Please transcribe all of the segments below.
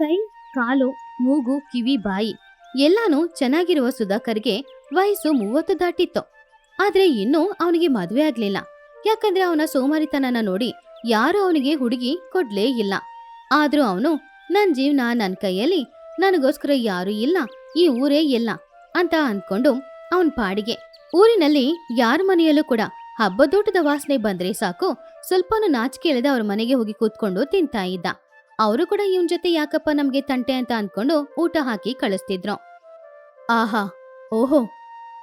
ಕೈ, ಕಾಲು, ಮೂಗು, ಕಿವಿ, ಬಾಯಿ ಎಲ್ಲಾನು ಚೆನ್ನಾಗಿರುವ ಸುಧಾಕರ್ಗೆ ವಯಸ್ಸು ಮೂವತ್ತು ದಾಟಿತ್ತು. ಆದ್ರೆ ಇನ್ನೂ ಅವನಿಗೆ ಮದುವೆ ಆಗ್ಲಿಲ್ಲ. ಯಾಕಂದ್ರೆ ಅವನ ಸೋಮಾರಿತನನ ನೋಡಿ ಯಾರು ಅವನಿಗೆ ಹುಡುಗಿ ಕೊಡ್ಲೇ ಇಲ್ಲ. ಆದ್ರೂ ಅವನು, ನನ್ ಜೀವನ ನನ್ ಕೈಯಲ್ಲಿ, ನನಗೋಸ್ಕರ ಯಾರು ಇಲ್ಲ, ಈ ಊರೇ ಇಲ್ಲ ಅಂತ ಅನ್ಕೊಂಡು ಅವನ್ ಪಾಡಿಗೆ. ಊರಿನಲ್ಲಿ ಯಾರ ಮನೆಯಲ್ಲೂ ಕೂಡ ಹಬ್ಬದೋಟದ ವಾಸನೆ ಬಂದ್ರೆ ಸಾಕು, ಸ್ವಲ್ಪನೂ ನಾಚಿಕೆ ಇಲ್ಲದೆ ಅವ್ರ ಮನೆಗೆ ಹೋಗಿ ಕೂತ್ಕೊಂಡು ತಿಂತಾ ಇದ್ದ. ಅವರು ಕೂಡ ಇವನ್ ಜೊತೆ ಯಾಕಪ್ಪ ನಮ್ಗೆ ತಂಟೆ ಅಂತ ಅನ್ಕೊಂಡು ಊಟ ಹಾಕಿ ಕಳಿಸ್ತಿದ್ರು. ಆಹಾ, ಓಹೋ,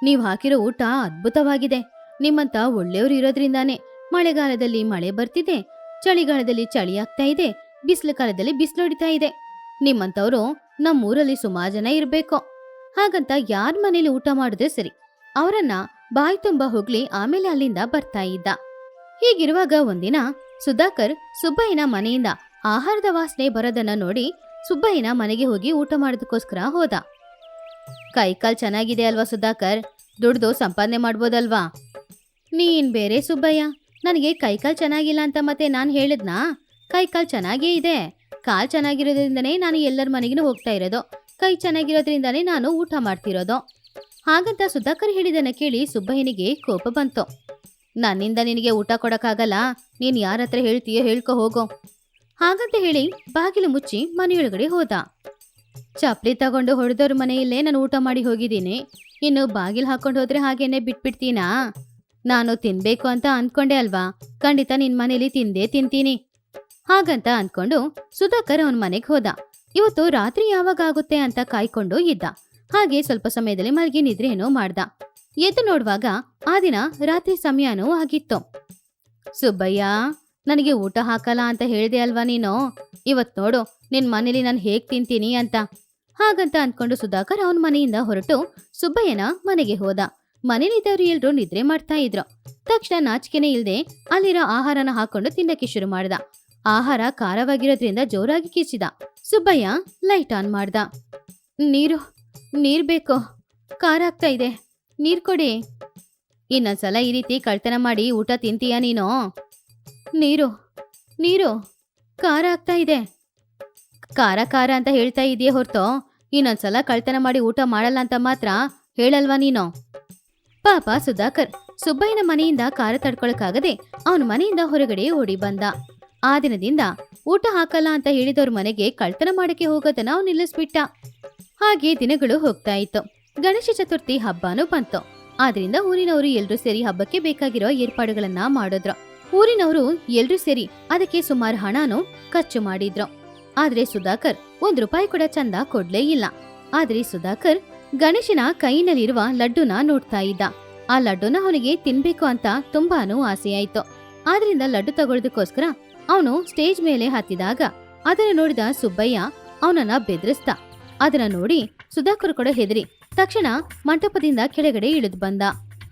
ನೀವ್ ಹಾಕಿರೋ ಊಟ ಅದ್ಭುತವಾಗಿದೆ. ನಿಮ್ಮಂತ ಒಳ್ಳೆಯವರು ಇರೋದ್ರಿಂದಾನೆ ಮಳೆಗಾಲದಲ್ಲಿ ಮಳೆ ಬರ್ತಿದೆ, ಚಳಿಗಾಲದಲ್ಲಿ ಚಳಿ ಆಗ್ತಾ ಇದೆ, ಬಿಸಿಲು ಕಾಲದಲ್ಲಿ ಬಿಸಿಲು ಹೊಡಿತಾ ಇದೆ. ನಿಮ್ಮಂತವ್ರು ನಮ್ಮೂರಲ್ಲಿ ಸುಮಾರು ಜನ ಇರ್ಬೇಕು. ಹಾಗಂತ ಯಾರ ಮನೇಲಿ ಊಟ ಮಾಡಿದ್ರೆ ಸರಿ? ಅವರನ್ನ ಬಾಯಿ ತುಂಬ ಹೋಗ್ಲಿ ಆಮೇಲೆ ಅಲ್ಲಿಂದ ಬರ್ತಾ ಇದ್ದ. ಹೀಗಿರುವಾಗ ಒಂದಿನ ಸುಧಾಕರ್ ಸುಬ್ಬಯ್ಯನ ಮನೆಯಿಂದ ಆಹಾರದ ವಾಸನೆ ಬರೋದನ್ನ ನೋಡಿ ಸುಬ್ಬಯ್ಯನ ಮನೆಗೆ ಹೋಗಿ ಊಟ ಮಾಡೋದಕ್ಕೋಸ್ಕರ ಹೋದ. ಕೈಕಾಲ್ ಚೆನ್ನಾಗಿದೆ ಅಲ್ವಾ ಸುಧಾಕರ್? ದುಡ್ದು ಸಂಪಾದನೆ ಮಾಡ್ಬೋದಲ್ವಾ? ನೀನ್ ಬೇರೆ ಸುಬ್ಬಯ್ಯ, ನನಗೆ ಕೈಕಾಲ್ ಚೆನ್ನಾಗಿಲ್ಲ ಅಂತ ಮತ್ತೆ ನಾನು ಹೇಳಿದ್ನಾ? ಕೈಕಾಲ್ ಚೆನ್ನಾಗೇ ಇದೆ. ಕಾಲ್ ಚೆನ್ನಾಗಿರೋದ್ರಿಂದನೇ ನಾನು ಎಲ್ಲರ ಮನೆಗೂ ಹೋಗ್ತಾ ಇರೋದು. ಕೈ ಚೆನ್ನಾಗಿರೋದ್ರಿಂದನೇ ನಾನು ಊಟ ಮಾಡ್ತಿರೋದು. ಹಾಗಂತ ಸುಧಾಕರ್ ಹೇಳಿದನ್ನ ಕೇಳಿ ಸುಬ್ಬಯ್ಯನಿಗೆ ಕೋಪ ಬಂತು. ನನ್ನಿಂದ ನಿನಗೆ ಊಟ ಕೊಡೋಕ್ಕಾಗಲ್ಲ? ನೀನ್ ಯಾರ ಹತ್ರ ಹೇಳ್ತೀಯೋ ಹೇಳ್ಕೊ ಹೋಗೋ. ಹಾಗಂತ ಹೇಳಿ, ಬಾಗಿಲು ಮುಚ್ಚಿ ಮನೆಯೊಳಗಡೆ ಹೋದ. ಚಪ್ಲಿ ತಗೊಂಡು ಹೊಡೆದವ್ರ ಮನೆಯಲ್ಲೇ ನಾನು ಊಟ ಮಾಡಿ ಹೋಗಿದ್ದೀನಿ. ಇನ್ನು ಬಾಗಿಲು ಹಾಕೊಂಡು ಹೋದ್ರೆ ಹಾಗೇನೆ ಬಿಟ್ಬಿಡ್ತೀನಾ? ನಾನು ತಿನ್ಬೇಕು ಅಂತ ಅನ್ಕೊಂಡೆ ಅಲ್ವಾ? ಖಂಡಿತ ನಿನ್ ಮನೇಲಿ ತಿಂದೇ ತಿಂತೀನಿ. ಹಾಗಂತ ಅನ್ಕೊಂಡು ಸುಧಾಕರ್ ಅವನ ಮನೆಗೆ ಹೋದ. ಇವತ್ತು ರಾತ್ರಿ ಯಾವಾಗ ಆಗುತ್ತೆ ಅಂತ ಕಾಯ್ಕೊಂಡು ಇದ್ದ. ಹಾಗೆ ಸ್ವಲ್ಪ ಸಮಯದಲ್ಲಿ ಮಲಗಿ ನಿದ್ರೇನೋ ಮಾಡ್ದ. ಎದ್ದು ನೋಡುವಾಗ ಆ ದಿನ ರಾತ್ರಿ ಸಮಯನೂ ಆಗಿತ್ತು. ಸುಬ್ಬಯ್ಯ! ನನಗೆ ಊಟ ಹಾಕಲ್ಲ ಅಂತ ಹೇಳಿದೆ ಅಲ್ವಾ ನೀನು? ಇವತ್ತು ನೋಡು ನಿನ್ನ ಮನೇಲಿ ನಾನು ಹೇಗೆ ತಿಂತೀನಿ ಅಂತ. ಹಾಗಂತ ಅನ್ಕೊಂಡು ಸುಧಾಕರ್ ಅವನ ಮನೆಯಿಂದ ಹೊರಟು ಸುಬ್ಬಯ್ಯನ ಮನೆಗೆ ಹೋದ. ಮನೇಲಿದ್ದವ್ರು ಎಲ್ರು ನಿದ್ರೆ ಮಾಡ್ತಾ ಇದ್ರು. ತಕ್ಷಣ ನಾಚಿಕೆನೇ ಇಲ್ಲದೆ ಅಲ್ಲಿರೋ ಆಹಾರನ ಹಾಕೊಂಡು ತಿನ್ನಕ್ಕೆ ಶುರು ಮಾಡ್ದ. ಆಹಾರ ಖಾರವಾಗಿರೋದ್ರಿಂದ ಜೋರಾಗಿ ಕೀಚಿದ ಸುಬ್ಬಯ್ಯ ಲೈಟ್ ಆನ್ ಮಾಡ್ದ. ನೀರು, ನೀರ್ ಬೇಕು. ಖಾರ ಆಗ್ತಾ ಇದೆ. ನೀರ್ ಕೊಡಿ. ಇನ್ನೊಂದ್ಸಲ ಈ ರೀತಿ ಕಳ್ತನ ಮಾಡಿ ಊಟ ತಿಂತೀಯಾ ನೀನು? ನೀರು ನೀರು, ಖಾರ ಆಗ್ತಾ ಇದೆ. ಖಾರ ಖಾರ ಅಂತ ಹೇಳ್ತಾ ಇದೆಯೇ ಹೊರತು, ಇನ್ನೊಂದ್ಸಲ ಕಳ್ತನ ಮಾಡಿ ಊಟ ಮಾಡಲ್ಲ ಅಂತ ಮಾತ್ರ ಹೇಳಲ್ವಾ ನೀನು? ಪಾಪ ಸುಧಾಕರ್, ಸುಬ್ಬಯ್ಯನ ಮನೆಯಿಂದ ಖಾರ ತಡ್ಕೊಳಕ್ಕಾಗದೆ ಅವನ ಮನೆಯಿಂದ ಹೊರಗಡೆ ಓಡಿ ಬಂದ. ಆ ದಿನದಿಂದ ಊಟ ಹಾಕಲ್ಲ ಅಂತ ಹೇಳಿದವ್ರ ಮನೆಗೆ ಕಳ್ತನ ಮಾಡಕ್ಕೆ ಹೋಗೋದನ್ನ ಅವ್ನು ನಿಲ್ಲಿಸ್ಬಿಟ್ಟ. ಹಾಗೆ ದಿನಗಳು ಹೋಗ್ತಾ ಇತ್ತು. ಗಣೇಶ ಚತುರ್ಥಿ ಹಬ್ಬನೂ ಬಂತು. ಆದ್ರಿಂದ ಊರಿನವರು ಎಲ್ಲರೂ ಸೇರಿ ಹಬ್ಬಕ್ಕೆ ಬೇಕಾಗಿರೋ ಏರ್ಪಾಡುಗಳನ್ನ ಮಾಡಿದ್ರು. ಊರಿನವರು ಎಲ್ರೂ ಸೇರಿ ಅದಕ್ಕೆ ಸುಮಾರು ಹಣನೂ ಖರ್ಚು ಮಾಡಿದ್ರು. ಆದ್ರೆ ಸುಧಾಕರ್ ಒಂದ್ ರೂಪಾಯಿ ಕೂಡ ಚಂದ ಕೊಡ್ಲೇ ಇಲ್ಲ. ಆದ್ರೆ ಸುಧಾಕರ್ ಗಣೇಶನ ಕೈನಲ್ಲಿರುವ ಲಡ್ಡುನ ನೋಡ್ತಾ ಇದ್ದ. ಆ ಲಡ್ಡುನ ಅವನಿಗೆ ತಿನ್ಬೇಕು ಅಂತ ತುಂಬಾನು ಆಸೆಯಾಯ್ತು. ಆದ್ರಿಂದ ಲಡ್ಡು ತಗೊಳ್ಳೋದಕ್ಕೋಸ್ಕರ ಅವನು ಸ್ಟೇಜ್ ಮೇಲೆ ಹತ್ತಿದಾಗ ಅದನ್ನ ನೋಡಿದ ಸುಬ್ಬಯ್ಯ ಅವನನ್ನ ಬೆದರಿಸ್ದ. ಅದನ್ನ ನೋಡಿ ಸುಧಾಕರ್ ಕೂಡ ಹೆದರಿ ತಕ್ಷಣ ಮಂಟಪದಿಂದ ಕೆಳಗಡೆ ಇಳಿದು ಬಂದ.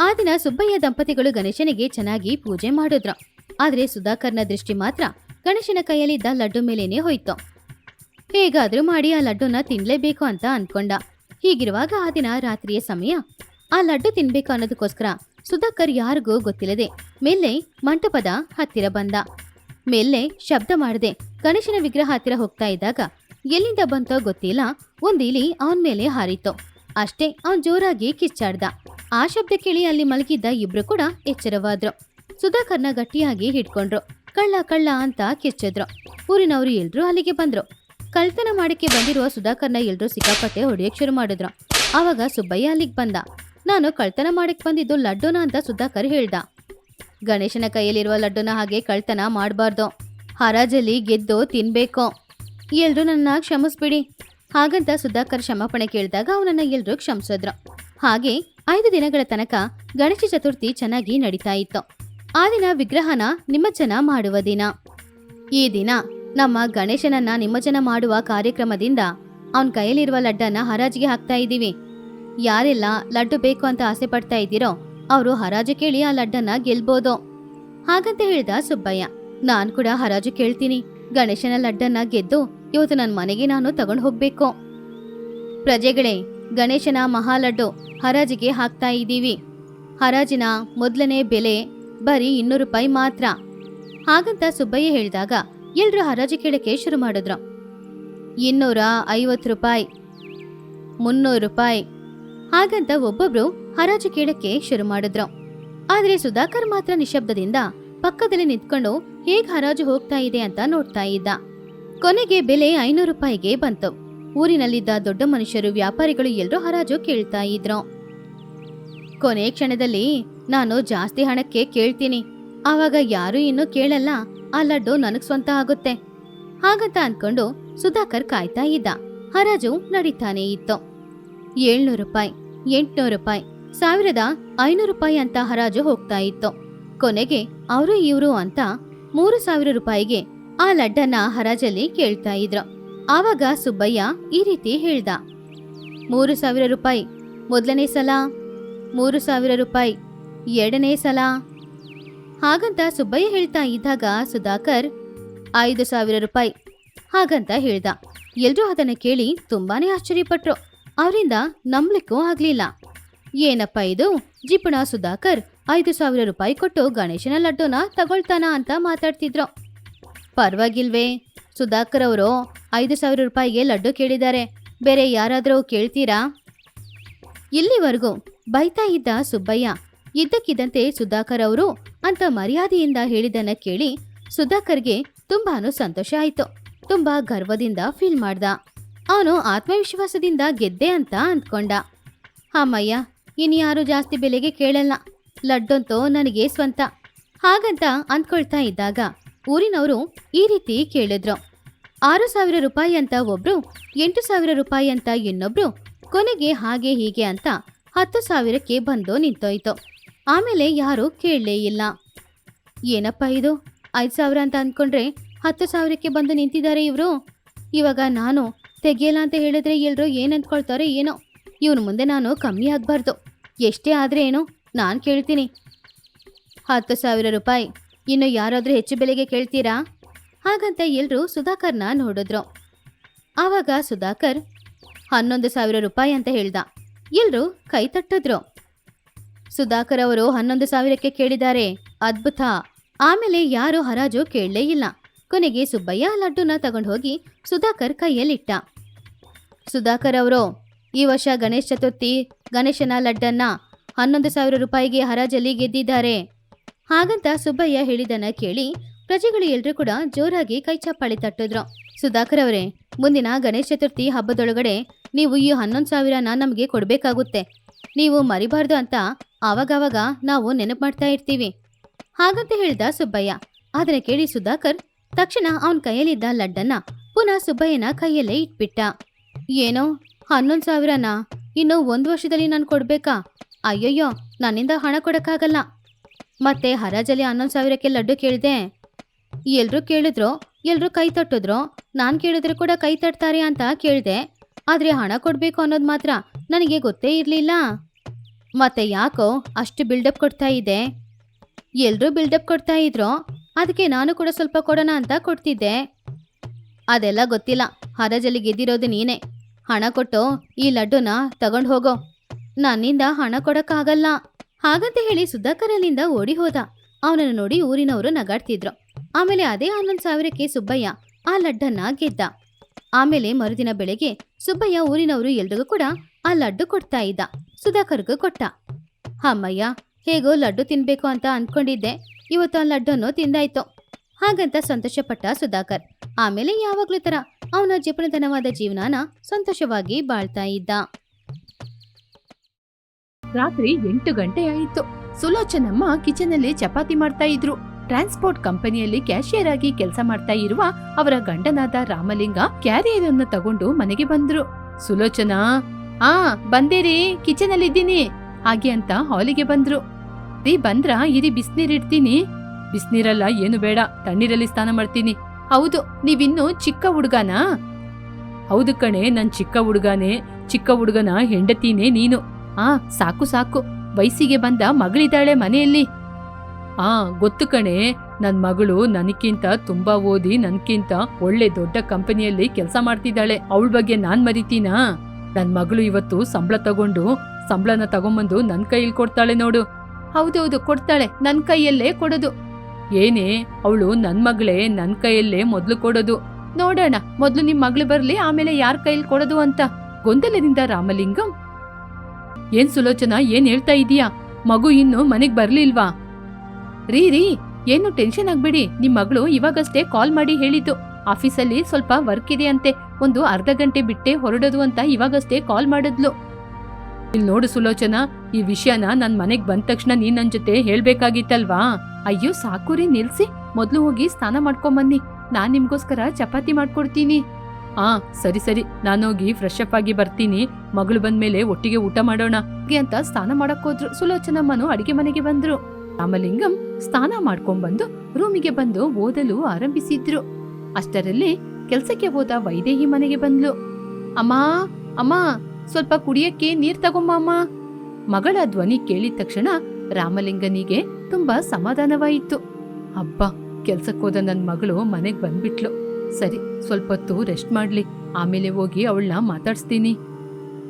ಆ ದಿನ ಸುಬ್ಬಯ್ಯ ದಂಪತಿಗಳು ಗಣೇಶನಿಗೆ ಚೆನ್ನಾಗಿ ಪೂಜೆ ಮಾಡಿದ್ರು. ಆದ್ರೆ ಸುಧಾಕರ್ನ ದೃಷ್ಟಿ ಮಾತ್ರ ಗಣೇಶನ ಕೈಯಲ್ಲಿದ್ದ ಲಡ್ಡು ಮೇಲೇನೆ ಹೋಯ್ತು. ಹೇಗಾದ್ರೂ ಮಾಡಿ ಆ ಲಡ್ಡುನ ತಿನ್ಲೇಬೇಕು ಅಂತ ಅನ್ಕೊಂಡ. ಹೀಗಿರುವಾಗ ಆ ದಿನ ರಾತ್ರಿಯ ಸಮಯ. ಆ ಲಡ್ಡು ತಿನ್ಬೇಕು ಅನ್ನೋದಕ್ಕೋಸ್ಕರ ಸುಧಾಕರ್ ಯಾರಿಗೂ ಗೊತ್ತಿಲ್ಲದೆ ಮೇಲೆ ಮಂಟಪದ ಹತ್ತಿರ ಬಂದ. ಮೇಲೆ ಶಬ್ದ ಮಾಡದೆ ಗಣೇಶನ ವಿಗ್ರಹ ಹತ್ತಿರ ಹೋಗ್ತಾ ಇದ್ದಾಗ ಎಲ್ಲಿಂದ ಬಂತೋ ಗೊತ್ತಿಲ್ಲ. ಒಂದಿಲಿ ಅವನ ಮೇಲೆ ಹಾರಿತು ಅಷ್ಟೇ ಅವನ್ ಜೋರಾಗಿ ಕಿಚ್ಚಾಡ್ದ ಆ ಶಬ್ದ ಕೇಳಿ ಅಲ್ಲಿ ಮಲಗಿದ್ದ ಇಬ್ರು ಕೂಡ ಎಚ್ಚರವಾದ್ರು. ಸುಧಾಕರ್ನ ಗಟ್ಟಿಯಾಗಿ ಹಿಡ್ಕೊಂಡ್ರು. ಕಳ್ಳ ಕಳ್ಳ ಅಂತ ಕೆಚ್ಚಿದ್ರು. ಊರಿನವರು ಎಲ್ರೂ ಅಲ್ಲಿಗೆ ಬಂದ್ರು. ಕಳ್ತನ ಮಾಡಕ್ಕೆ ಬಂದಿರುವ ಸುಧಾಕರ್ನ ಎಲ್ರೂ ಸಿಕ್ಕಾಪಟ್ಟೆ ಹೊಡೆಯಕ್ ಶುರು ಮಾಡಿದ್ರು. ಆವಾಗ ಸುಬ್ಬಯ್ಯ ಅಲ್ಲಿಗೆ ಬಂದ. ನಾನು ಕಳ್ತನ ಮಾಡಕ್ ಬಂದಿದ್ದು ಲಡ್ಡುನ ಅಂತ ಸುಧಾಕರ್ ಹೇಳ್ದ. ಗಣೇಶನ ಕೈಯಲ್ಲಿರುವ ಲಡ್ಡುನ ಹಾಗೆ ಕಳ್ತನ ಮಾಡಬಾರ್ದು. ಹರಾಜಲ್ಲಿ ಗೆದ್ದು ತಿನ್ಬೇಕು. ಎಲ್ರೂ ನನ್ನ ಕ್ಷಮಿಸ್ಬಿಡಿ. ಹಾಗಂತ ಸುಧಾಕರ್ ಕ್ಷಮಾಪಣೆ ಕೇಳಿದಾಗ ಅವನನ್ನ ಎಲ್ರೂ ಕ್ಷಮಿಸಿದ್ರು. ಹಾಗೆ ಐದು ದಿನಗಳ ತನಕ ಗಣೇಶ ಚತುರ್ಥಿ ಚೆನ್ನಾಗಿ ನಡೀತಾ ಇತ್ತು. ಆ ದಿನ ವಿಗ್ರಹನ ನಿಮಜ್ಜನ ಮಾಡುವ ದಿನ. ಈ ದಿನ ನಮ್ಮ ಗಣೇಶನನ್ನ ನಿಮಜ್ಜನ ಮಾಡುವ ಕಾರ್ಯಕ್ರಮದಿಂದ ಅವನ ಕೈಯಲ್ಲಿರುವ ಲಡ್ಡನ್ನ ಹರಾಜಿಗೆ ಹಾಕ್ತಾ ಇದ್ದೀವಿ. ಯಾರೆಲ್ಲ ಲಡ್ಡು ಬೇಕು ಅಂತ ಆಸೆ ಪಡ್ತಾ ಇದ್ದೀರೋ ಅವರು ಹರಾಜು ಕೇಳಿ ಆ ಲಡ್ಡನ್ನ ಗೆಲ್ಬೋದು. ಹಾಗಂತ ಹೇಳಿದ ಸುಬ್ಬಯ್ಯ, ನಾನು ಕೂಡ ಹರಾಜು ಕೇಳ್ತೀನಿ. ಗಣೇಶನ ಲಡ್ಡನ್ನ ಗೆದ್ದು ಇವತ್ತು ನನ್ನ ಮನೆಗೆ ನಾನು ತಗೊಂಡು ಹೋಗ್ಬೇಕು. ಪ್ರಜೆಗಳೇ ಗಣೇಶನ ಮಹಾಲಡ್ಡು ಹರಾಜಿಗೆ ಹಾಕ್ತಾ ಇದ್ದೀವಿ. ಹರಾಜಿನ ಮೊದಲನೇ ಬೆಲೆ ಬರೀ ಇನ್ನೂರು ರೂಪಾಯಿ ಮಾತ್ರ. ಹಾಗಂತ ಸುಬ್ಬಯ್ಯ ಹೇಳಿದಾಗ ಎಲ್ರು ಹರಾಜು ಕೇಳಕ್ಕೆ ಶುರು ಮಾಡಿದ್ರು. ಇನ್ನೂರ ಐವತ್ತು ರೂಪಾಯಿ, ಮುನ್ನೂರು ರೂಪಾಯಿ, ಹಾಗಂತ ಒಬ್ಬೊಬ್ರು ಹರಾಜು ಕೇಳಕ್ಕೆ ಶುರು ಮಾಡಿದ್ರು. ಆದ್ರೆ ಸುಧಾಕರ್ ಮಾತ್ರ ನಿಶಬ್ದದಿಂದ ಪಕ್ಕದಲ್ಲಿ ನಿಂತ್ಕೊಂಡು ಹೇಗ್ ಹರಾಜು ಹೋಗ್ತಾ ಇದೆ ಅಂತ ನೋಡ್ತಾ ಇದ್ದ. ಕೊನೆಗೆ ಬೆಲೆ ಐನೂರು ರೂಪಾಯಿಗೆ ಬಂತು. ಊರಿನಲ್ಲಿದ್ದ ದೊಡ್ಡ ಮನುಷ್ಯರು ವ್ಯಾಪಾರಿಗಳು ಎಲ್ಲರೂ ಹರಾಜು ಕೇಳ್ತಾ ಇದ್ರು. ಕೊನೆ ಕ್ಷಣದಲ್ಲಿ ನಾನು ಜಾಸ್ತಿ ಹಣಕ್ಕೆ ಕೇಳ್ತೀನಿ. ಆವಾಗ ಯಾರು ಇನ್ನು ಕೇಳಲ್ಲ. ಆ ಲಡ್ಡು ನನಗ್ ಸ್ವಂತ ಆಗುತ್ತೆ. ಹಾಗಂತ ಅನ್ಕೊಂಡು ಸುಧಾಕರ್ ಕಾಯ್ತಾ ಇದ್ದ. ಹರಾಜು ನಡೀತಾನೆ ಇತ್ತು. ಏಳ್ನೂರು ರೂಪಾಯಿ, ಎಂಟ್ನೂರು ರೂಪಾಯಿ, ಸಾವಿರದ ಐನೂರು ರೂಪಾಯಿ ಅಂತ ಹರಾಜು ಹೋಗ್ತಾ ಇತ್ತು. ಕೊನೆಗೆ ಅವರು ಇವರು ಅಂತ ಮೂರು ಸಾವಿರ ರೂಪಾಯಿಗೆ ಆ ಲಡ್ಡನ್ನ ಹರಾಜಲ್ಲಿ ಕೇಳ್ತಾ ಇದ್ರು. ಆವಾಗ ಸುಬ್ಬಯ್ಯ ಈ ರೀತಿ ಹೇಳ್ದ. ಮೂರು ಸಾವಿರ ರೂಪಾಯಿ, ಮೊದಲನೇ ಸಲ, ಮೂರು ಸಾವಿರ ರೂಪಾಯಿ, ಎರಡನೇ ಸಲ. ಹಾಗಂತ ಸುಬ್ಬಯ್ಯ ಹೇಳ್ತಾ ಇದ್ದಾಗ ಸುಧಾಕರ್, ಐದು ಸಾವಿರ ರೂಪಾಯಿ, ಹಾಗಂತ ಹೇಳ್ದ. ಎಲ್ಲರೂ ಅದನ್ನು ಕೇಳಿ ತುಂಬಾನೇ ಆಶ್ಚರ್ಯಪಟ್ರು. ಅವರಿಂದ ನಂಬಲಿಕ್ಕೂ ಆಗ್ಲಿಲ್ಲ. ಏನಪ್ಪ ಇದು? ಜಿಪುಣ ಸುಧಾಕರ್ ಐದು ಸಾವಿರ ರೂಪಾಯಿ ಕೊಟ್ಟು ಗಣೇಶನ ಲಡ್ಡುನ ತಗೊಳ್ತಾನ ಅಂತ ಮಾತಾಡ್ತಿದ್ರು. ಪರವಾಗಿಲ್ವೇ? ಸುಧಾಕರ್ ಅವರು ಐದು ಸಾವಿರ ರೂಪಾಯಿಗೆ ಲಡ್ಡು ಕೇಳಿದ್ದಾರೆ. ಬೇರೆ ಯಾರಾದರೂ ಕೇಳ್ತೀರಾ? ಇಲ್ಲಿವರೆಗೂ ಬೈತಾ ಇದ್ದ ಸುಬ್ಬಯ್ಯ, ಇದ್ದಕ್ಕಿದ್ದಂತೆ ಸುಧಾಕರ್ ಅವರು ಅಂತ ಮರ್ಯಾದೆಯಿಂದ ಹೇಳಿದ್ದನ್ನ ಕೇಳಿ ಸುಧಾಕರ್ಗೆ ತುಂಬಾನು ಸಂತೋಷ ಆಯಿತು. ತುಂಬಾ ಗರ್ವದಿಂದ ಫೀಲ್ ಮಾಡ್ದ. ಅವನು ಆತ್ಮವಿಶ್ವಾಸದಿಂದ ಗೆದ್ದೆ ಅಂತ ಅಂದ್ಕೊಂಡ. ಅಮ್ಮಯ್ಯ, ಇನ್ಯಾರು ಜಾಸ್ತಿ ಬೆಲೆಗೆ ಕೇಳಲ್ಲ. ಲಡ್ಡಂತೂ ನನಗೆ ಸ್ವಂತ. ಹಾಗಂತ ಅಂದ್ಕೊಳ್ತಾ ಇದ್ದಾಗ ಊರಿನವರು ಈ ರೀತಿ ಕೇಳಿದ್ರು. ಆರು ಸಾವಿರ ರೂಪಾಯಿ ಅಂತ ಒಬ್ರು, ಎಂಟು ಸಾವಿರ ರೂಪಾಯಿ ಅಂತ ಇನ್ನೊಬ್ರು, ಕೊನೆಗೆ ಹಾಗೆ ಹೀಗೆ ಅಂತ ಹತ್ತು ಸಾವಿರಕ್ಕೆ ಬಂದು ನಿಂತೋಯ್ತು. ಆಮೇಲೆ ಯಾರೂ ಕೇಳಲೇ ಇಲ್ಲ. ಏನಪ್ಪ ಇದು? ಐದು ಸಾವಿರ ಅಂತ ಅಂದ್ಕೊಂಡ್ರೆ ಹತ್ತು ಸಾವಿರಕ್ಕೆ ಬಂದು ನಿಂತಿದ್ದಾರೆ ಇವರು. ಇವಾಗ ನಾನು ತೆಗಿಯಲ್ಲ ಅಂತ ಹೇಳಿದ್ರೆ ಎಲ್ರು ಏನು ಏನೋ? ಇವ್ರ ಮುಂದೆ ನಾನು ಕಮ್ಮಿ ಆಗಬಾರ್ದು. ಎಷ್ಟೇ ಆದರೆ ಏನು? ನಾನು ಕೇಳ್ತೀನಿ. ಹತ್ತು ಸಾವಿರ ರೂಪಾಯಿ. ಇನ್ನು ಯಾರಾದರೂ ಹೆಚ್ಚು ಬೆಲೆಗೆ ಕೇಳ್ತೀರಾ? ಹಾಗಂತ ಎಲ್ಲರೂ ಸುಧಾಕರ್ನ ನೋಡಿದ್ರು. ಆವಾಗ ಸುಧಾಕರ್, ಹನ್ನೊಂದು ಸಾವಿರ ರೂಪಾಯಿ ಅಂತ ಹೇಳ್ದ. ಎಲ್ಲರೂ ಕೈ ತಟ್ಟಿದ್ರು. ಸುಧಾಕರ್ ಅವರು ಹನ್ನೊಂದು ಸಾವಿರಕ್ಕೆ ಕೇಳಿದ್ದಾರೆ ಅದ್ಭುತ. ಆಮೇಲೆ ಯಾರು ಹರಾಜು ಕೇಳಲೇ ಇಲ್ಲ. ಕೊನೆಗೆ ಸುಬ್ಬಯ್ಯ ಲಡ್ಡುನ ತಗೊಂಡು ಹೋಗಿ ಸುಧಾಕರ್ ಕೈಯಲ್ಲಿಟ್ಟ. ಸುಧಾಕರ್ ಅವರು, ಈ ವರ್ಷ ಗಣೇಶ ಚತುರ್ಥಿ, ಗಣೇಶನ ಲಡ್ಡನ್ನ ಹನ್ನೊಂದು ಸಾವಿರ ರೂಪಾಯಿಗೆ ಹರಾಜಲ್ಲಿ ಗೆದ್ದಿದ್ದಾರೆ. ಹಾಗಂತ ಸುಬ್ಬಯ್ಯ ಹೇಳಿದನ ಕೇಳಿ ಪ್ರಜೆಗಳು ಎಲ್ಲರೂ ಕೂಡ ಜೋರಾಗಿ ಕೈ ಚಪ್ಪಾಳೆ ತಟ್ಟಿದ್ರು. ಸುಧಾಕರ್ ಅವರೇ, ಮುಂದಿನ ಗಣೇಶ ಚತುರ್ಥಿ ಹಬ್ಬದೊಳಗಡೆ ನೀವು ಈ ಹನ್ನೊಂದು ಸಾವಿರನ ನಮಗೆ ಕೊಡಬೇಕಾಗುತ್ತೆ. ನೀವು ಮರಿಬಾರ್ದು ಅಂತ ಆವಾಗವಾಗ ನಾವು ನೆನಪು ಮಾಡ್ತಾ ಇರ್ತೀವಿ. ಹಾಗಂತ ಹೇಳಿದ ಸುಬ್ಬಯ್ಯ. ಅದನ್ನ ಕೇಳಿ ಸುಧಾಕರ್, ತಕ್ಷಣ ಅವನ ಕೈಯಲ್ಲಿದ್ದ ಲಡ್ಡನ್ನ ಪುನಃ ಸುಬ್ಬಯ್ಯನ ಕೈಯಲ್ಲೇ ಇಟ್ಬಿಟ್ಟ. ಏನೋ, ಹನ್ನೊಂದು ಸಾವಿರನ? ಇನ್ನು ಒಂದು ವರ್ಷದಲ್ಲಿ ನಾನು ಕೊಡ್ಬೇಕಾ? ಅಯ್ಯಯ್ಯೋ, ನನ್ನಿಂದ ಹಣ ಕೊಡಕ್ಕಾಗಲ್ಲ. ಮತ್ತೆ ಹರಾಜಲ್ಲಿ ಹನ್ನೊಂದು ಸಾವಿರಕ್ಕೆ ಲಡ್ಡು ಕೇಳಿದೆ ಎಲ್ರೂ ಕೇಳಿದ್ರು ಎಲ್ಲರೂ ಕೈ ತಟ್ಟಿದ್ರು, ನಾನು ಕೇಳಿದ್ರೆ ಕೂಡ ಕೈ ತಟ್ತಾರೆ ಅಂತ ಕೇಳಿದೆ. ಆದರೆ ಹಣ ಕೊಡಬೇಕು ಅನ್ನೋದು ಮಾತ್ರ ನನಗೆ ಗೊತ್ತೇ ಇರಲಿಲ್ಲ. ಮತ್ತೆ ಯಾಕೋ ಅಷ್ಟು ಬಿಲ್ಡಪ್ ಕೊಡ್ತಾ ಇದೆ. ಎಲ್ರೂ ಬಿಲ್ಡಪ್ ಕೊಡ್ತಾ ಇದ್ರು, ಅದಕ್ಕೆ ನಾನು ಕೂಡ ಸ್ವಲ್ಪ ಕೊಡೋಣ ಅಂತ ಕೊಡ್ತಿದ್ದೆ. ಅದೆಲ್ಲ ಗೊತ್ತಿಲ್ಲ. ಹರಾಜಲ್ಲಿ ಗೆದ್ದಿರೋದು ನೀನೇ. ಹಣ ಕೊಟ್ಟು ಈ ಲಡ್ಡುನ ತಗೊಂಡು ಹೋಗೋ. ನನ್ನಿಂದ ಹಣ ಕೊಡೋಕ್ಕಾಗಲ್ಲ. ಹಾಗಂತ ಹೇಳಿ ಸುಧಾಕರ್ ಅಲ್ಲಿಂದ ಓಡಿ ಹೋದ. ಅವನನ್ನು ನೋಡಿ ಊರಿನವರು ನಗಾಡ್ತಿದ್ರು. ಆಮೇಲೆ ಅದೇ ಹನ್ನೊಂದು ಸಾವಿರಕ್ಕೆ ಸುಬ್ಬಯ್ಯ ಆ ಲಡ್ಡನ್ನ ಗೆದ್ದ. ಆಮೇಲೆ ಮರುದಿನ ಬೆಳಗ್ಗೆ ಸುಬ್ಬಯ್ಯ ಊರಿನವರು ಎಲ್ರಿಗೂ ಕೂಡ ಆ ಲಡ್ಡು ಕೊಡ್ತಾ ಇದ್ದ. ಸುಧಾಕರ್ಗೂ ಕೊಟ್ಟ. ಅಮ್ಮಯ್ಯ, ಹೇಗೋ ಲಡ್ಡು ತಿನ್ಬೇಕು ಅಂತ ಅನ್ಕೊಂಡಿದ್ದೆ. ಇವತ್ತು ಆ ಲಡ್ಡನ್ನು ತಿಂದಾಯ್ತು. ಹಾಗಂತ ಸಂತೋಷಪಟ್ಟ ಸುಧಾಕರ್. ಆಮೇಲೆ ಯಾವಾಗ್ಲೂ ತರ ಅವನ ಜಿಪುಣತನವಾದ ಜೀವನಾನ ಸಂತೋಷವಾಗಿ ಬಾಳ್ತಾ ಇದ್ದ. ರಾತ್ರಿ ಎಂಟು ಗಂಟೆ ಆಯಿತು. ಸುಲೋಚನಮ್ಮ ಕಿಚನ್ ಅಲ್ಲಿ ಚಪಾತಿ ಮಾಡ್ತಾ ಇದ್ರು. ಟ್ರಾನ್ಸ್ಪೋರ್ಟ್ ಕಂಪನಿಯಲ್ಲಿ ಕ್ಯಾಶಿಯರ್ ಆಗಿ ಕೆಲಸ ಮಾಡ್ತಾ ಇರುವ ಅವರ ಗಂಡನಾದ ರಾಮಲಿಂಗ ಕ್ಯಾರಿಯರ್ ಅನ್ನು ತಗೊಂಡು ಮನೆಗೆ ಬಂದ್ರು. ಸುಲೋಚನಾ, ಆ, ಬಂದಿರಿ ಕಿಚನ್ ಅಲ್ಲಿ ಇದ್ದೀನಿ ಹಾಗೆ ಅಂತ ಹಾಲಿಗೆ ಬಂದ್ರು. ರೀ ಬಂದ್ರ? ಇರಿ, ಬಿಸ್ನೀರ್ ಇಡ್ತೀನಿ. ಬಿಸ್ನೀರಲ್ಲ, ಏನು ಬೇಡ, ತಣ್ಣೀರಲ್ಲಿ ಸ್ನಾನ ಮಾಡ್ತೀನಿ. ಹೌದು, ನೀವಿನ್ನು ಚಿಕ್ಕ ಹುಡುಗನಾ? ಹೌದು ಕಣೆ, ನನ್ ಚಿಕ್ಕ ಹುಡುಗನೇ, ಚಿಕ್ಕ ಹುಡುಗನ ಹೆಂಡತಿನೇ ನೀನು. ಆ, ಸಾಕು ಸಾಕು. ವಯಸ್ಸಿಗೆ ಬಂದ ಮಗಳಿದ್ದಾಳೆ ಮನೆಯಲ್ಲಿ. ಆ ಗೊತ್ತು ಕಣೆ. ನನ್ ಮಗಳು ನನಕ್ಕಿಂತ ತುಂಬಾ ಓದಿ ನನ್ಕಿಂತ ಒಳ್ಳೆ ದೊಡ್ಡ ಕಂಪನಿಯಲ್ಲಿ ಕೆಲಸ ಮಾಡ್ತಿದ್ದಾಳೆ. ಅವಳ ಬಗ್ಗೆ ನಾನ್ ಮರಿತೀನಾ? ನನ್ ಮಗಳು ಇವತ್ತು ಸಂಬಳ ತಗೊಂಡು ಸಂಬಳನ ತಗೊಂಬಂದು ನನ್ ಕೈಯಲ್ಲಿ ಕೊಡ್ತಾಳೆ ನೋಡು. ಹೌದೌದು ಕೊಡ್ತಾಳೆ. ನನ್ ಕೈಯಲ್ಲೇ ಕೊಡೋದು. ಏನೇ ಅವಳು ನನ್ ಮಗಳೇ ನನ್ ಕೈಯಲ್ಲೇ ಮೊದ್ಲು ಕೊಡೋದು. ನೋಡೋಣ ಮೊದ್ಲು ನಿಮ್ ಮಗಳು ಬರ್ಲಿ ಆಮೇಲೆ ಯಾರ ಕೈಯಲ್ಲಿ ಕೊಡೋದು ಅಂತ. ಗೊಂದಲದಿಂದ ರಾಮಲಿಂಗಂ. ಏನ್ ಸುಲೋಚನಾ ಏನ್ ಹೇಳ್ತಾ ಇದೀಯಾ? ಮಗು ಇನ್ನು ಮನೆಗ್ ಬರ್ಲಿಲ್ವಾ? ರೀ ರೀ, ಏನು ಟೆನ್ಷನ್ ಆಗ್ಬೇಡಿ. ನಿಮ್ ಮಗಳು ಇವಾಗಷ್ಟೇ ಕಾಲ್ ಮಾಡಿ ಹೇಳಿದ್ದು. ಆಫೀಸಲ್ಲಿ ಸ್ವಲ್ಪ ವರ್ಕ್ ಇದೆ ಅಂತೆ. ಒಂದು ಅರ್ಧ ಗಂಟೆ ಬಿಟ್ಟೆ ಹೊರಡೋದು ಅಂತ ಇವಾಗಷ್ಟೇ ಕಾಲ್ ಮಾಡಿದ್ಲು. ಇಲ್ಲಿ ನೋಡು ಸುಲೋಚನಾ, ಈ ವಿಷಯನ ನನ್ನ ಮನೆಗೆ ಬಂದ ತಕ್ಷಣ ನೀನ್ ನನ್ನ ಜೊತೆ ಹೇಳ್ಬೇಕಾಗಿತ್ತಲ್ವಾ? ಅಯ್ಯೋ, ಸಾಕು ರೀ ನಿಲ್ಸಿ. ಮೊದ್ಲು ಹೋಗಿ ಸ್ನಾನ ಮಾಡ್ಕೊಂಬನ್ನಿ. ನಾನ್ ನಿಮ್ಗೋಸ್ಕರ ಚಪಾತಿ ಮಾಡ್ಕೊಡ್ತೀನಿ. ಆ, ಸರಿ ಸರಿ. ನಾನೋಗಿ ಫ್ರೆಶ್ ಅಪ್ ಆಗಿ ಬರ್ತೀನಿ. ಮಗಳು ಬಂದ್ಮೇಲೆ ಒಟ್ಟಿಗೆ ಊಟ ಮಾಡೋಣ. ಅಂತ ಸ್ನಾನ ಮಾಡಕ್ ಹೋದ್ರು. ಸುಲೋಚನಮ್ಮನು ಅಡಿಗೆ ಮನೆಗೆ ಬಂದ್ರು. ರಾಮಲಿಂಗಂ ಸ್ನಾನ ಮಾಡ್ಕೊಂಡ್ಬಂದು ರೂಮಿಗೆ ಬಂದು ಓದಲು ಆರಂಭಿಸಿದ್ರು. ಅಷ್ಟರಲ್ಲಿ ಕೆಲ್ಸಕ್ಕೆ ಹೋದ ವೈದೇಹಿ ಮನೆಗೆ ಬಂದ್ಲು. ಅಮ್ಮ ಅಮ್ಮ, ಸ್ವಲ್ಪ ಕುಡಿಯಕ್ಕೆ ನೀರ್ ತಗೊಂಬ, ಅಮ್ಮ. ಮಗಳ ಧ್ವನಿ ಕೇಳಿದ ತಕ್ಷಣ ರಾಮಲಿಂಗನಿಗೆ ತುಂಬಾ ಸಮಾಧಾನವಾಯಿತು. ಹಬ್ಬ ಕೆಲ್ಸಕ್ಕೋದ ನನ್ ಮಗಳು ಮನೆಗ್ ಬಂದ್ಬಿಟ್ಲು. ಸರಿ, ಸ್ವಲ್ಪ ಹೊತ್ತು ರೆಸ್ಟ್ ಮಾಡ್ಲಿ, ಆಮೇಲೆ ಹೋಗಿ ಅವಳನ್ನ ಮಾತಾಡ್ಸ್ತೀನಿ.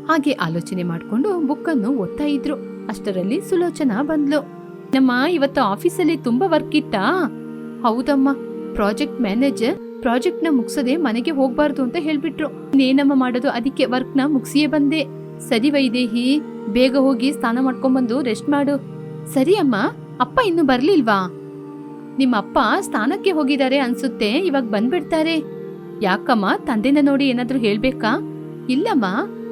ಹಾಗೆ ಆಲೋಚನೆ ಮಾಡ್ಕೊಂಡು ಬುಕ್ಕನ್ನು ಓದ್ತಾ ಇದ್ರು. ಅಷ್ಟರಲ್ಲಿ ಸುಲೋಚನಾ ಬಂದ್ಲು. ನಮ್ಮ ಇವತ್ತು ಆಫೀಸಲ್ಲಿ ತುಂಬಾ ವರ್ಕ್ ಇತ್ತಾ? ಹೌದಮ್ಮ ಪ್ರಾಜೆಕ್ಟ್ ಮ್ಯಾನೇಜರ್ ಪ್ರಾಜೆಕ್ಟ್ನ ಮುಗಿಸದೆ ಮನೆಗೆ ಹೋಗ್ಬಾರ್ದು ಅಂತ ಹೇಳ್ಬಿಟ್ರು. ಇನ್ನೇನಮ್ಮ ಮಾಡೋದು ಅದಕ್ಕೆ ವರ್ಕ್ನ ಮುಗಿಸಿಯೇ ಬಂದೆ. ಸರಿ ವೈದೇಹಿ, ಬೇಗ ಹೋಗಿ ಸ್ನಾನ ಮಾಡ್ಕೊಂಡ್ಬಂದು ರೆಸ್ಟ್ ಮಾಡು. ಸರಿ ಅಮ್ಮ, ಅಪ್ಪ ಇನ್ನು ಬರ್ಲಿಲ್ವಾ? ನಿಮ್ಮ ಅಪ್ಪ ಸ್ನಾನಕ್ಕೆ ಹೋಗಿದ್ದಾರೆ ಅನ್ಸುತ್ತೆ, ಇವಾಗ ಬಂದ್ಬಿಡ್ತಾರೆ. ಯಾಕಮ್ಮ, ತಂದೆನ ನೋಡಿ ಏನಾದ್ರೂ ಹೇಳ್ಬೇಕಾ? ಇಲ್ಲಮ್ಮ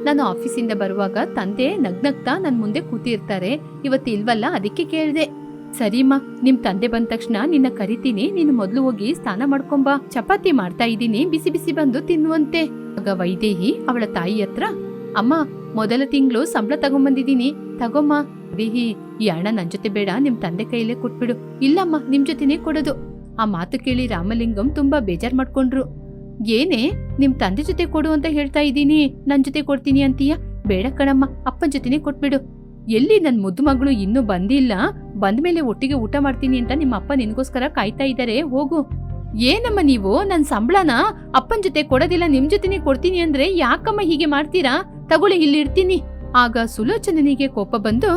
ನಾನು ಆಫೀಸಿಂದ ಬರುವಾಗ ತಂದೆ ನಗ್ನಗ್ತಾ ನನ್ ಮುಂದೆ ಕೂತಿರ್ತಾರೆ. ಇವತ್ತು ಇಲ್ವಲ್ಲ? ಅದಕ್ಕೆ ಕೇಳ್ದೆ. ಸರಿಮ್ಮ, ನಿಮ್ ತಂದೆ ಬಂದ ತಕ್ಷಣ ನಿನ್ನ ಕರಿತೀನಿ. ನೀನು ಮೊದ್ಲು ಹೋಗಿ ಸ್ನಾನ ಮಾಡ್ಕೊಂಬಾ. ಚಪಾತಿ ಮಾಡ್ತಾ ಇದ್ದೀನಿ. ಬಿಸಿ ಬಿಸಿ ಬಂದು ತಿನ್ನುವಂತೆ. ಆಗ ವೈದೇಹಿ ಅವಳ ತಾಯಿ ಹತ್ರ, ಅಮ್ಮ, ಮೊದಲ ತಿಂಗಳು ಸಂಬಳ ತಗೊಂಬಂದಿದ್ದೀನಿ. ತಗೊಮ್ಮ. ವೈದೇಹಿ, ಈ ಹಣ ನನ್ ಜೊತೆ ಬೇಡ. ನಿಮ್ ತಂದೆ ಕೈಯಲ್ಲೇ ಕೊಟ್ಬಿಡು. ಇಲ್ಲಮ್ಮ, ನಿಮ್ ಜೊತೆನೇ ಕೊಡೋದು. ಆ ಮಾತು ಕೇಳಿ ರಾಮಲಿಂಗಂ ತುಂಬಾ ಬೇಜಾರ್ ಮಾಡ್ಕೊಂಡ್ರು. ಏನೇ, ನಿಮ್ ತಂದೆ ಜೊತೆ ಕೊಡು ಅಂತ ಹೇಳ್ತಾ ಇದ್ದೀನಿ, ನನ್ ಜೊತೆ ಕೊಡ್ತೀನಿ ಅಂತೀಯ? ಬೇಡ ಕಣಮ್ಮ, ಅಪ್ಪನ್ ಜೊತೆನೆ ಕೊಟ್ಬಿಡು. ಎಲ್ಲಿ ನನ್ ಮುದ್ದು ಮಗಳು ಇನ್ನೂ ಬಂದಿಲ್ಲ, ಬಂದ ಮೇಲೆ ಒಟ್ಟಿಗೆ ಊಟ ಮಾಡ್ತೀನಿ ಅಂತ ನಿಮ್ಮ ಅಪ್ಪ ನಿನಗೋಸ್ಕರ ಕಾಯ್ತಾ ಇದ್ದಾರೆ, ಹೋಗು. ಏನಮ್ಮ ನೀವು, ನನ್ ಸಂಬಳನ ಅಪ್ಪನ್ ಜೊತೆ ಕೊಡೋದಿಲ್ಲ, ನಿಮ್ ಜೊತೆನೆ ಕೊಡ್ತೀನಿ ಅಂದ್ರೆ ಯಾಕಮ್ಮ ಹೀಗೆ ಮಾಡ್ತೀರಾ? ತಗೊಳ್ಳಿ, ಇಲ್ಲಿ ಇಡ್ತೀನಿ ಆಗ ಸುಲೋಚನನಿಗೆ ಕೋಪ ಬಂದು,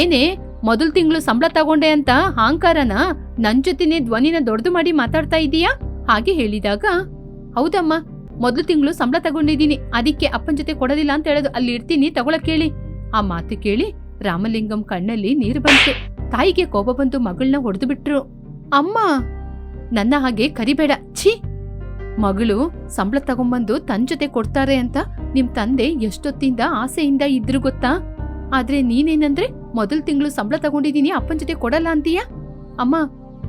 ಏನೇ, ಮೊದಲ್ ತಿಂಗಳು ಸಂಬಳ ತಗೊಂಡೆ ಅಂತ ಅಹಂಕಾರನ ನನ್ ಜೊತೆನೆ ಧ್ವನಿನ ದೊಡ್ಡದು ಮಾಡಿ ಮಾತಾಡ್ತಾ ಇದೀಯಾ? ಹಾಗೆ ಹೇಳಿದಾಗ ಹೌದಮ್ಮ, ಮೊದಲು ತಿಂಗಳು ಸಂಬಳ ತಗೊಂಡಿದ್ದೀನಿ. ಅದಕ್ಕೆ ಅಪ್ಪನ ಜೊತೆ ಕೊಡೋದಿಲ್ಲ ಅಂತ ಹೇಳೋದು. ಅಲ್ಲಿ ಇರ್ತೀನಿ ತಗೊಳಕ್ ಕೇಳಿ. ಆ ಮಾತು ಕೇಳಿ ರಾಮಲಿಂಗಂ ಕಣ್ಣಲ್ಲಿ ನೀರು ಬಂತು. ತಾಯಿಗೆ ಕೋಪ ಬಂದು ಮಗಳನ್ನ ಹೊಡೆದು ಬಿಟ್ರು. ಅಮ್ಮ, ನನ್ನ ಹಾಗೆ ಕರಿಬೇಡ. ಛೀ! ಮಗಳು ಸಂಬಳ ತಗೊಂಬಂದು ತನ್ನ ಜೊತೆ ಕೊಡ್ತಾರೆ ಅಂತ ನಿಮ್ ತಂದೆ ಎಷ್ಟೊತ್ತಿಂದ ಆಸೆಯಿಂದ ಇದ್ರು ಗೊತ್ತಾ? ಆದ್ರೆ ನೀನೇನಂದ್ರೆ ಮೊದಲ್ ತಿಂಗಳು ಸಂಬಳ ತಗೊಂಡಿದ್ದೀನಿ, ಅಪ್ಪನ ಜೊತೆ ಕೊಡಲ್ಲ ಅಂತೀಯ? ಅಮ್ಮ,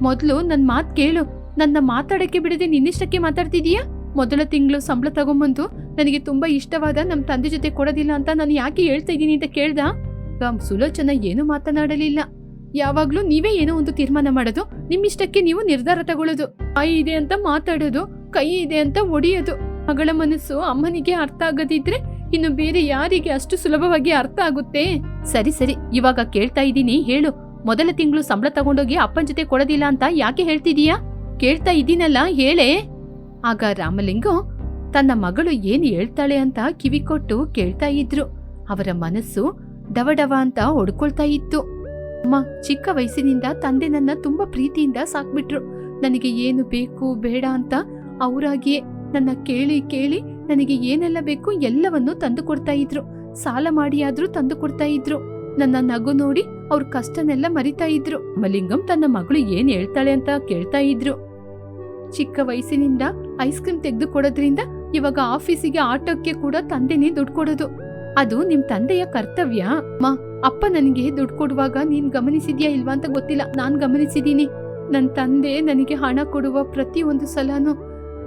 ಮೊದಲು ನನ್ ಮಾತ್ ಕೇಳು. ನನ್ನ ಮಾತಾಡಕ್ಕೆ ಬಿಡದೆ ನಿನ್ನಿಷ್ಟಕ್ಕೆ ಮಾತಾಡ್ತಿದೀಯಾ? ಮೊದಲ ತಿಂಗಳು ಸಂಬಳ ತಗೊಂಬಂದು ನನಗೆ ತುಂಬಾ ಇಷ್ಟವಾದ ನಮ್ಮ ತಂದೆ ಜೊತೆ ಕೊಡೋದಿಲ್ಲ ಅಂತ ನಾನು ಯಾಕೆ ಹೇಳ್ತಾ ಇದ್ದೀನಿ ಅಂತ ಕೇಳ್ದ? ಸುಲೋಚನ ಏನು ಮಾತನಾಡಲಿಲ್ಲ. ಯಾವಾಗ್ಲೂ ನೀವೇ ಏನೋ ಒಂದು ತೀರ್ಮಾನ ಮಾಡೋದು, ನಿಮ್ಮಿಷ್ಟಕ್ಕೆ ನೀವು ನಿರ್ಧಾರ ತಗೊಳ್ಳೋದು. ಕೈ ಇದೆ ಅಂತ ಮಾತಾಡೋದು, ಕೈ ಇದೆ ಅಂತ ಒಡೆಯೋದು. ಮಗಳ ಮನಸ್ಸು ಅಮ್ಮನಿಗೆ ಅರ್ಥ ಆಗದಿದ್ರೆ ಇನ್ನು ಬೇರೆ ಯಾರಿಗೆ ಅಷ್ಟು ಸುಲಭವಾಗಿ ಅರ್ಥ ಆಗುತ್ತೆ? ಸರಿ ಸರಿ, ಇವಾಗ ಕೇಳ್ತಾ ಇದ್ದೀನಿ ಹೇಳು. ಮೊದಲ ತಿಂಗಳು ಸಂಬಳ ತಗೊಂಡೋಗಿ ಅಪ್ಪನ ಜೊತೆ ಕೊಡೋದಿಲ್ಲ ಅಂತ ಯಾಕೆ ಹೇಳ್ತಿದೀಯಾ? ಕೇಳ್ತಾ ಇದ್ದೀನಲ್ಲ ಹೇಳೇ? ಆಗ ರಾಮಲಿಂಗ, ತನ್ನ ಮಗಳು ಏನು ಹೇಳ್ತಾಳೆ ಅಂತ ಕಿವಿ ಕೊಟ್ಟು ಕೇಳ್ತಾ ಇದ್ರು. ಅವರ ಮನಸ್ಸು ಡವಡವ ಅಂತ ಹೊಡ್ಕೊಳ್ತಾ ಇತ್ತು. ಅಮ್ಮ, ಚಿಕ್ಕ ವಯಸ್ಸಿನಿಂದ ತಂದೆ ನನ್ನ ತುಂಬಾ ಪ್ರೀತಿಯಿಂದ ಸಾಕ್ಬಿಟ್ರು. ನನಗೆ ಏನು ಬೇಕು, ಬೇಡ ಅಂತ ಅವರಾಗಿಯೇ ನನ್ನ ಕೇಳಿ ಕೇಳಿ ನನಗೆ ಏನೆಲ್ಲ ಬೇಕು ಎಲ್ಲವನ್ನೂ ತಂದು ಕೊಡ್ತಾ ಇದ್ರು. ಸಾಲ ಮಾಡಿಯಾದ್ರೂ ತಂದು ಕೊಡ್ತಾ ಇದ್ರು. ನನ್ನ ನಗು ನೋಡಿ ಅವ್ರ ಕಷ್ಟನೆಲ್ಲ ಮರಿತಾ ಇದ್ರು. ಮಲಿಂಗಂ ತನ್ನ ಮಗಳು ಏನ್ ಹೇಳ್ತಾಳೆ ಅಂತ ಕೇಳ್ತಾ ಇದ್ರು. ಚಿಕ್ಕ ವಯಸ್ಸಿನಿಂದ ಐಸ್ ಕ್ರೀಮ್ ತೆಗೆದು ಕೊಡೋದ್ರಿಂದ ಇವಾಗ ಆಫೀಸಿಗೆ ಆಟೋಕ್ಕೆ ಕೂಡ ತಂದೆನೇ ದುಡ್ಡು ಕೊಡೋದು. ಅದು ನಿಮ್ ತಂದೆಯ ಕರ್ತವ್ಯ. ಮಾ ಅಪ್ಪ ನನಗೆ ದುಡ್ಡು ಕೊಡುವಾಗ ನೀನ್ ಗಮನಿಸಿದ್ಯಾ ಇಲ್ವಾ ಅಂತ ಗೊತ್ತಿಲ್ಲ. ನಾನ್ ಗಮನಿಸಿದೀನಿ. ನನ್ ತಂದೆ ನನಗೆ ಹಣ ಕೊಡುವ ಪ್ರತಿ ಒಂದು ಸಲನೂ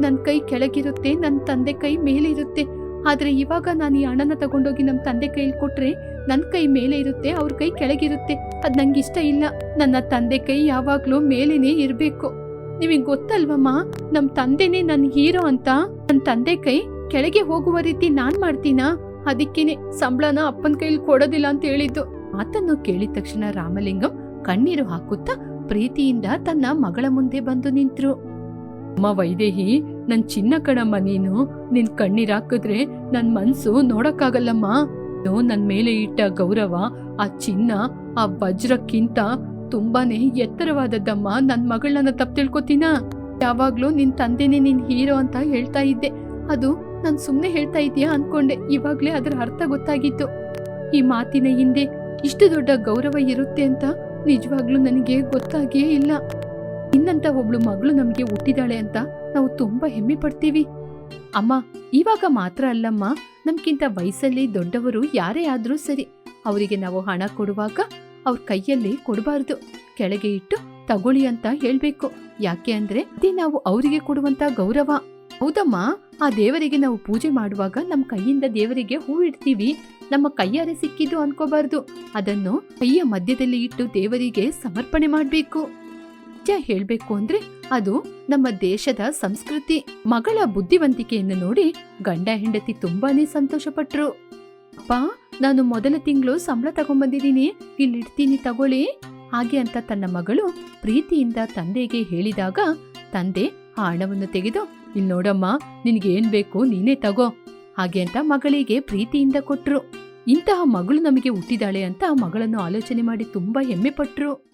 ನನ್ ಕೈ ಕೆಳಗಿರುತ್ತೆ, ನನ್ ತಂದೆ ಕೈ ಮೇಲೆ ಇರುತ್ತೆ ಆದ್ರೆ ಇವಾಗ ನಾನು ಈ ಹಣನ ತಗೊಂಡೋಗಿ ನಮ್ ತಂದೆ ಕೈಲಿ ಕೊಟ್ರೆ ನನ್ ಕೈ ಮೇಲೆ ಇರುತ್ತೆ, ಅವ್ರ ಕೈ ಕೆಳಗಿರುತ್ತೆ. ಅದ್ ನಂಗೆ ಇಷ್ಟ ಇಲ್ಲ. ನನ್ನ ತಂದೆ ಕೈ ಯಾವಾಗ್ಲೂ ಮೇಲೇನೇ ಇರ್ಬೇಕು. ನಿಮಗೆ ಗೊತ್ತಲ್ವಮ್ಮ? ನಮ್ ತಂದೆನೇ ನನ್ ಹೀರೋ ಅಂತ. ನನ್ ತಂದೆ ಕೈ ಕೆಳಗೆ ಹೋಗುವ ರೀತಿ ನಾನ್ ಮಾಡ್ತೀನಾ? ಅದಕ್ಕೇನೆ ಸಂಬಳನ ಅಪ್ಪನ ಕೈಲಿ ಕೊಡೋದಿಲ್ಲ ಅಂತ ಹೇಳಿದ್ದು. ಮಾತನ್ನು ಕೇಳಿದ ತಕ್ಷಣ ರಾಮಲಿಂಗಂ ಕಣ್ಣೀರು ಹಾಕುತ್ತಾ ಪ್ರೀತಿಯಿಂದ ತನ್ನ ಮಗಳ ಮುಂದೆ ಬಂದು ನಿಂತ್ರು. ಅಮ್ಮ ವೈದೇಹಿ, ನನ್ ಚಿನ್ನ ಕಣಮ್ಮ ನೀನು. ನಿನ್ ಕಣ್ಣೀರ್ ಹಾಕಿದ್ರೆ ನನ್ ಮನ್ಸು ನೋಡಕ್ಕಾಗಲ್ಲಮ್ಮ. ನನ್ ಮೇಲೆ ಇಟ್ಟ ಗೌರವ, ಆ ಚಿನ್ನ, ಆ ವಜ್ರಕ್ಕಿಂತ ತುಂಬಾನೇ ಎತ್ತರವಾದದ್ದಮ್ಮ. ನನ್ ಮಗಳನ್ನ ತಪ್ಪು ತಿಳ್ಕೊತೀನ? ಯಾವಾಗ್ಲೂ ನಿನ್ ತಂದೆನೇ ನಿನ್ ಹೀರೋ ಅಂತ ಹೇಳ್ತಾ ಇದ್ದೆ. ಅದು ನಾನ್ ಸುಮ್ಮನೆ ಹೇಳ್ತಾ ಇದೀಯಾ ಅನ್ಕೊಂಡೆ. ಇವಾಗ್ಲೇ ಅದರ ಅರ್ಥ ಗೊತ್ತಾಗಿತ್ತು. ಈ ಮಾತಿನ ಹಿಂದೆ ಇಷ್ಟು ದೊಡ್ಡ ಗೌರವ ಇರುತ್ತೆ ಅಂತ ನಿಜವಾಗ್ಲೂ ನನಗೆ ಗೊತ್ತಾಗಿಯೇ ಇಲ್ಲ. ಇನ್ನಂತ ಒಬ್ಳು ಮಗಳು ನಮಗೆ ಹುಟ್ಟಿದಾಳೆ ಅಂತ ನಾವು ತುಂಬಾ ಹೆಮ್ಮೆ ಪಡ್ತೀವಿ. ಅಮ್ಮ, ಇವಾಗ ಮಾತ್ರ ಅಲ್ಲಮ್ಮ. ನಮ್ಗಿಂತ ವಯಸ್ಸಲ್ಲಿ ದೊಡ್ಡವರು ಯಾರೇ ಆದ್ರೂ ಸರಿ. ಅವರಿಗೆ ನಾವು ಹಣ ಕೊಡುವಾಗ ಅವ್ರ ಕೈಯಲ್ಲಿ ಕೊಡಬಾರ್ದು. ಕೆಳಗೆ ಇಟ್ಟು ತಗೊಳ್ಳಿ ಅಂತ ಹೇಳ್ಬೇಕು. ಯಾಕೆ ಅಂದ್ರೆ ಅದೇ ನಾವು ಅವರಿಗೆ ಕೊಡುವಂತ ಗೌರವ. ಹೌದಮ್ಮ? ಆ ದೇವರಿಗೆ ನಾವು ಪೂಜೆ ಮಾಡುವಾಗ ನಮ್ಮ ಕೈಯಿಂದ ದೇವರಿಗೆ ಹೂ ಇಡ್ತೀವಿ. ನಮ್ಮ ಕೈಯಾರೆ ಸಿಕ್ಕಿದ್ದು ಅನ್ಕೋಬಾರ್ದು. ಅದನ್ನು ಕೈಯ ಮಧ್ಯದಲ್ಲಿ ಇಟ್ಟು ದೇವರಿಗೆ ಸಮರ್ಪಣೆ ಮಾಡ್ಬೇಕು. ನಿಜ ಹೇಳ್ಬೇಕು ಅಂದ್ರೆ ಅದು ನಮ್ಮ ದೇಶದ ಸಂಸ್ಕೃತಿ. ಮಗಳ ಬುದ್ಧಿವಂತಿಕೆಯನ್ನು ನೋಡಿ ಗಂಡ ಹೆಂಡತಿ ತುಂಬಾನೇ ಸಂತೋಷಪಟ್ರು. ಅಪ್ಪ ನಾನು ಮೊದಲ ತಿಂಗಳು ಸಂಬಳ ತಗೊಂಬಂದಿದ್ದೀನಿ. ಇಲ್ಲಿಡ್ತೀನಿ ತಗೊಳ್ಳಿ. ಹಾಗೆ ಅಂತ ತನ್ನ ಮಗಳು ಪ್ರೀತಿಯಿಂದ ತಂದೆಗೆ ಹೇಳಿದಾಗ ತಂದೆ ಆ ಹಣವನ್ನು ತೆಗೆದು ಇಲ್ಲಿ ನೋಡಮ್ಮ ನಿನಗೆ ಏನ್ ಬೇಕು ನೀನೇ ತಗೋ. ಹಾಗೆ ಅಂತ ಮಗಳಿಗೆ ಪ್ರೀತಿಯಿಂದ ಕೊಟ್ರು. ಇಂತಹ ಮಗಳು ನಮಗೆ ಹುಟ್ಟಿದಾಳೆ ಅಂತ ಮಗಳನ್ನು ಆಲೋಚನೆ ಮಾಡಿ ತುಂಬಾ ಹೆಮ್ಮೆ ಪಟ್ರು.